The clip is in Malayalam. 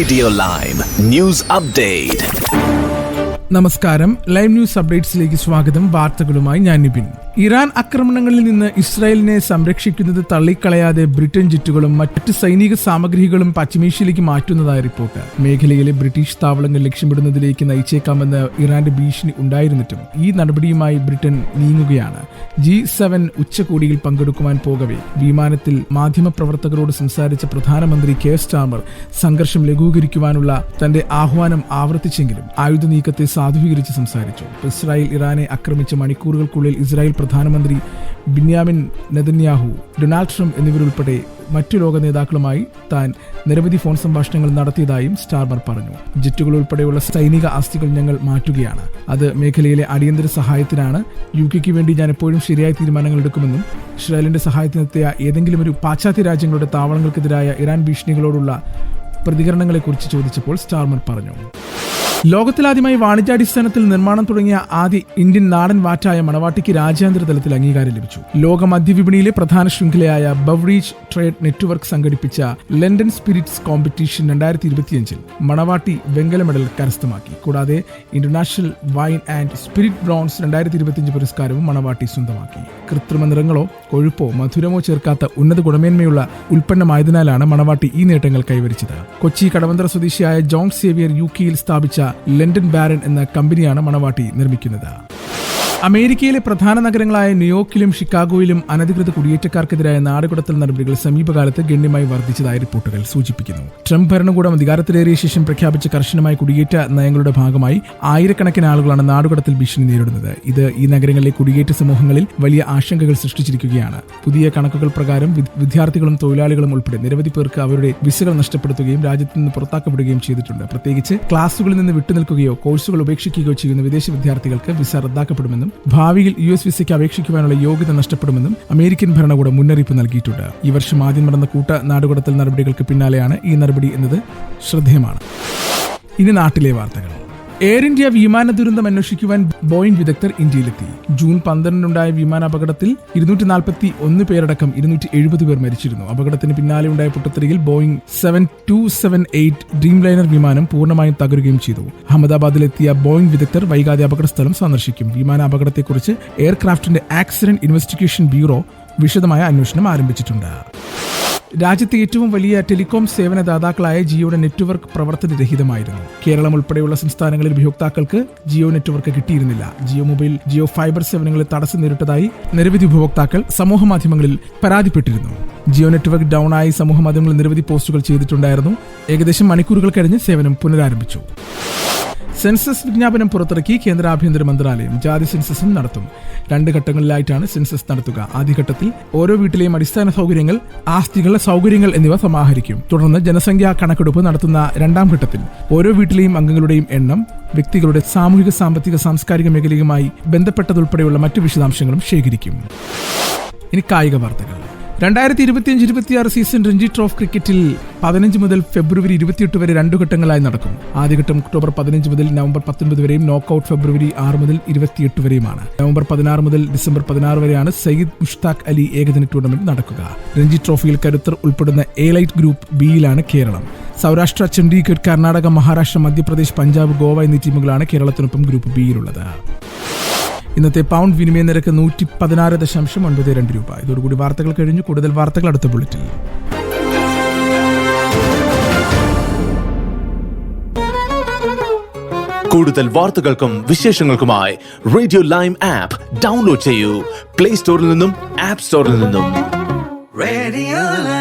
Radio ലൈവ് ന്യൂസ് അപ്ഡേറ്റ് നമസ്കാരം. ലൈവ് ന്യൂസ് അപ്ഡേറ്റ്സിലേക്ക് സ്വാഗതം. വാർത്തകളുമായി ഞാൻ നിബിൻ ഇറാൻ ആക്രമണങ്ങളിൽ നിന്ന് ഇസ്രായേലിനെ സംരക്ഷിക്കുന്നത് തള്ളിക്കളയാതെ ബ്രിട്ടൻ ജിറ്റുകളും മറ്റ് സൈനിക സാമഗ്രികളും പശ്ചിമേഷ്യയിലേക്ക് മാറ്റുന്നതായ റിപ്പോർട്ട്. മേഖലയിലെ ബ്രിട്ടീഷ് താവളങ്ങൾ ലക്ഷ്യമിടുന്നതിലേക്ക് നയിച്ചേക്കാമെന്ന് ഇറാന്റെ ഭീഷണി ഉണ്ടായിരുന്നിട്ടും ഈ നടപടിയുമായി ബ്രിട്ടൻ നീങ്ങുകയാണ്. ജി സെവൻ ഉച്ചകോടിയിൽ പങ്കെടുക്കുവാൻ പോകവെ. വിമാനത്തിൽ മാധ്യമപ്രവർത്തകരോട് സംസാരിച്ച പ്രധാനമന്ത്രി കെ സ്റ്റാമർ സംഘർഷം ലഘൂകരിക്കുവാനുള്ള തന്റെ ആഹ്വാനം ആവർത്തിച്ചെങ്കിലും ആയുധ നീക്കത്തെ സാധൂകരിച്ച് സംസാരിച്ചു. ഇസ്രായേൽ ഇറാനെ ആക്രമിച്ച മണിക്കൂറുകൾക്കുള്ളിൽ ഇസ്രായേൽ പ്രധാനമന്ത്രി ബിന്യാമിൻ നെതന്യാഹു ഡൊണാൾഡ് ട്രംപ് എന്നിവരുൾപ്പെടെ മറ്റു ലോക നേതാക്കളുമായി താൻ നിരവധി ഫോൺ സംഭാഷണങ്ങൾ നടത്തിയതായും സ്റ്റാർമർ പറഞ്ഞു. ജെറ്റുകൾ ഉൾപ്പെടെയുള്ള സൈനിക ആസ്തികൾ ഞങ്ങൾ മാറ്റുകയാണ്. അത് മേഖലയിലെ അടിയന്തര സഹായത്തിനാണ്. യു കെക്ക് വേണ്ടി ഞാൻ എപ്പോഴും ശരിയായ തീരുമാനങ്ങൾ എടുക്കുമെന്നും ഇസ്രായേലിന്റെ സഹായത്തിനെത്തിയ ഏതെങ്കിലും ഒരു പാശ്ചാത്യ രാജ്യങ്ങളുടെ താവളങ്ങൾക്കെതിരായ ഇറാൻ ഭീഷണികളോടുള്ള പ്രതികരണങ്ങളെക്കുറിച്ച് ചോദിച്ചപ്പോൾ സ്റ്റാർമർ പറഞ്ഞു. ലോകത്തിലാദ്യമായി വാണിജ്യാടിസ്ഥാനത്തിൽ നിർമ്മാണം തുടങ്ങിയ ആദ്യ ഇന്ത്യൻ നാടൻ വാറ്റായ മണവാട്ടിക്ക് രാജ്യാന്തര തലത്തിൽ അംഗീകാരം ലഭിച്ചു. ലോക മദ്യവിപണിയിലെ പ്രധാന ശൃംഖലയായ ബവ്രീജ് ട്രേഡ് നെറ്റ്വർക്ക് സംഘടിപ്പിച്ച ലണ്ടൻ സ്പിരിറ്റ്സ് കോമ്പറ്റീഷൻ രണ്ടായിരത്തി ഇരുപത്തിയഞ്ചിൽ മണവാട്ടി വെങ്കല മെഡൽ കരസ്ഥമാക്കി. കൂടാതെ international wine and spirit bronze രണ്ടായിരത്തി ഇരുപത്തിയഞ്ച് പുരസ്കാരവും മണവാട്ടി സ്വന്തമാക്കി. കൃത്രിമ നിറങ്ങളോ കൊഴുപ്പോ മധുരമോ ചേർക്കാത്ത ഉന്നത ഗുണമേന്മയുള്ള ഉൽപ്പന്നമായതിനാലാണ് മണവാട്ടി ഈ നേട്ടങ്ങൾ കൈവരിച്ചത്. കൊച്ചി കടവന്ത്ര സ്വദേശിയായ ജോൺ സേവിയർ യു കെയിൽ സ്ഥാപിച്ച ലണ്ടൻ ബാരൻ എന്ന കമ്പനിയാണ് മണവാട്ടി നിർമ്മിക്കുന്നത്. അമേരിക്കയിലെ പ്രധാന നഗരങ്ങളായ ന്യൂയോർക്കിലും ഷിക്കാഗോയിലും അനധികൃത കുടിയേറ്റക്കാർക്കെതിരായ നാടുകടത്തൽ നടപടികൾ സമീപകാലത്ത് ഗണ്യമായി വർദ്ധിച്ചതായി റിപ്പോർട്ടുകൾ സൂചിപ്പിക്കുന്നു. ട്രംപ് ഭരണകൂടം അധികാരത്തിലേറിയ ശേഷം പ്രഖ്യാപിച്ച കർശനമായ കുടിയേറ്റ നയങ്ങളുടെ ഭാഗമായി ആയിരക്കണക്കിന് ആളുകളാണ് നാടുകടത്തൽ ഭീഷണി നേരിടുന്നത്. ഇത് ഈ നഗരങ്ങളിലെ കുടിയേറ്റ സമൂഹങ്ങളിൽ വലിയ ആശങ്കകൾ സൃഷ്ടിച്ചിരിക്കുകയാണ്. പുതിയ കണക്കുകൾ പ്രകാരം വിദ്യാർത്ഥികളും തൊഴിലാളികളും ഉൾപ്പെടെ നിരവധി പേർക്ക് അവരുടെ വിസകൾ നഷ്ടപ്പെടുത്തുകയും രാജ്യത്ത് നിന്ന് പുറത്താക്കപ്പെടുകയും ചെയ്തിട്ടുണ്ട്. പ്രത്യേകിച്ച് ക്ലാസുകളിൽ നിന്ന് വിട്ടുനിൽക്കുകയോ കോഴ്സുകൾ ഉപേക്ഷിക്കുകയോ ചെയ്യുന്ന വിദേശ വിദ്യാർത്ഥികൾക്ക് വിസ റദ്ദാക്കപ്പെടുമെന്നും ഭാവിയിൽ യു എസ് വിസയ്ക്ക് അപേക്ഷിക്കുവാനുള്ള യോഗ്യത നഷ്ടപ്പെടുമെന്നും അമേരിക്കൻ ഭരണകൂടം മുന്നറിയിപ്പ് നൽകിയിട്ടുണ്ട്. ഈ വർഷം ആദ്യം നടന്ന കൂട്ട നാടുകടത്തൽ നടപടികൾക്ക് പിന്നാലെയാണ് ഈ നടപടി എന്നത് ശ്രദ്ധേയമാണ്. ഇനി നാട്ടിലെ വാർത്തകൾ. എയർ ഇന്ത്യ വിമാന ദുരന്തം അന്വേഷിക്കുവാൻ ബോയിംഗ് വിദഗ്ധർ ഇന്ത്യയിലെത്തി. ജൂൺ പന്ത്രണ്ടിനുണ്ടായ വിമാന അപകടത്തിൽ ഇരുന്നൂറ്റി നാൽപ്പത്തി ഒന്ന് പേരടക്കം ഇരുന്നൂറ്റി എഴുപത് പേർ മരിച്ചിരുന്നു. അപകടത്തിന് പിന്നാലെ ഉണ്ടായ പൊട്ടത്തെറിയിൽ Boeing seven two seven eight Dreamliner വിമാനം പൂർണമായും തകരുകയും ചെയ്തു. അഹമ്മദാബാദിലെത്തിയ ബോയിംഗ് വിദഗ്ധർ വൈകാതെ അപകടസ്ഥലം സന്ദർശിക്കും. വിമാന അപകടത്തെക്കുറിച്ച് എയർക്രാഫ്റ്റിന്റെ ആക്സിഡന്റ് ഇൻവെസ്റ്റിഗേഷൻ ബ്യൂറോ വിശദമായ അന്വേഷണം ആരംഭിച്ചിട്ടുണ്ട്. രാജ്യത്തെ ഏറ്റവും വലിയ ടെലികോം സേവന ദാതാക്കളായ ജിയോയുടെ നെറ്റ്വർക്ക് പ്രവർത്തന രഹിതമായിരുന്നു. കേരളം ഉൾപ്പെടെയുള്ള സംസ്ഥാനങ്ങളിൽ ഉപയോക്താക്കൾക്ക് ജിയോ നെറ്റ്വർക്ക് കിട്ടിയിരുന്നില്ല. ജിയോ മൊബൈൽ ജിയോ ഫൈബർ സേവനങ്ങളെ തടസ്സം നേരിട്ടതായി നിരവധി ഉപഭോക്താക്കൾ സമൂഹ മാധ്യമങ്ങളിൽ പരാതിപ്പെട്ടിരുന്നു. ജിയോ നെറ്റ്വർക്ക് ഡൗൺ ആയി സമൂഹ മാധ്യമങ്ങളിൽ നിരവധി പോസ്റ്റുകൾ ചെയ്തിട്ടുണ്ടായിരുന്നു. ഏകദേശം മണിക്കൂറുകൾ കഴിഞ്ഞ് സേവനം പുനരാരംഭിച്ചു. സെൻസസ് വിജ്ഞാപനം പുറത്തിറക്കി കേന്ദ്ര ആഭ്യന്തര മന്ത്രാലയം. ജാതി സെൻസസും നടത്തും. രണ്ട് ഘട്ടങ്ങളിലായിട്ടാണ് സെൻസസ് നടത്തുക. ആദ്യഘട്ടത്തിൽ ഓരോ വീട്ടിലെയും അടിസ്ഥാന സൗകര്യങ്ങൾ ആസ്തികളുടെ സൗകര്യങ്ങൾ എന്നിവ സമാഹരിക്കും. തുടർന്ന് ജനസംഖ്യാ കണക്കെടുപ്പ് നടത്തുന്ന രണ്ടാം ഘട്ടത്തിൽ ഓരോ വീട്ടിലെയും അംഗങ്ങളുടെയും എണ്ണം വ്യക്തികളുടെ സാമൂഹിക സാമ്പത്തിക സാംസ്കാരിക മേഖലയുമായി ബന്ധപ്പെട്ടതുൾപ്പെടെയുള്ള മറ്റു വിശദാംശങ്ങളും ശേഖരിക്കും. ഇനി കായിക വാർത്തകൾ. രണ്ടായിരത്തി ഇരുപത്തിയഞ്ച് ഇരുപത്തിയാറ് സീസൺ രഞ്ജി ട്രോഫ് ക്രിക്കറ്റിൽ പതിനഞ്ച് മുതൽ ഫെബ്രുവരി ഇരുപത്തിയെട്ട് വരെ രണ്ടു ഘട്ടങ്ങളായി നടക്കും. ആദ്യഘട്ടം ഒക്ടോബർ പതിനഞ്ച് മുതൽ നവംബർ പത്തൊൻപത് വരെയും നോക്കൌട്ട് ഫെബ്രുവരി ആറ് മുതൽ ഇരുപത്തിയെട്ട് വരെയുമാണ്. നവംബർ പതിനാറ് മുതൽ ഡിസംബർ പതിനാറ് വരെയാണ് സയ്യിദ് മുഷ്താഖ് അലി ഏകദിന ടൂർണമെന്റ് നടക്കുക. രഞ്ജി ട്രോഫിയിൽ കരുത്തർ ഉൾപ്പെടുന്ന എ ലൈറ്റ് ഗ്രൂപ്പ് ബിയിലാണ് കേരളം. സൗരാഷ്ട്ര ചണ്ഡീഗഡ് കർണാടക മഹാരാഷ്ട്ര മധ്യപ്രദേശ് പഞ്ചാബ് ഗോവ എന്നീ ടീമുകളാണ് കേരളത്തിനൊപ്പം ഗ്രൂപ്പ് ബിയിലുള്ളത് ഇന്നത്തെ പൗണ്ട് വിനിമയ നിരക്ക് നൂറ്റി പതിനാറ് ദശാംശം ഒൻപത് രണ്ട് രൂപ. ഇതോടുകൂടി വാർത്തകൾ കഴിഞ്ഞു. കൂടുതൽ വാർത്തകൾ അടുത്ത ബുള്ളറ്റിൽ കൂടുതൽ വാർത്തകൾക്കും വിശേഷങ്ങൾക്കുമായി റേഡിയോ ലൈം ആപ്പ് ഡൗൺലോഡ് ചെയ്യൂ. പ്ലേ സ്റ്റോറിൽ നിന്നും ആപ്പ് സ്റ്റോറിൽ നിന്നും. റേഡിയോ.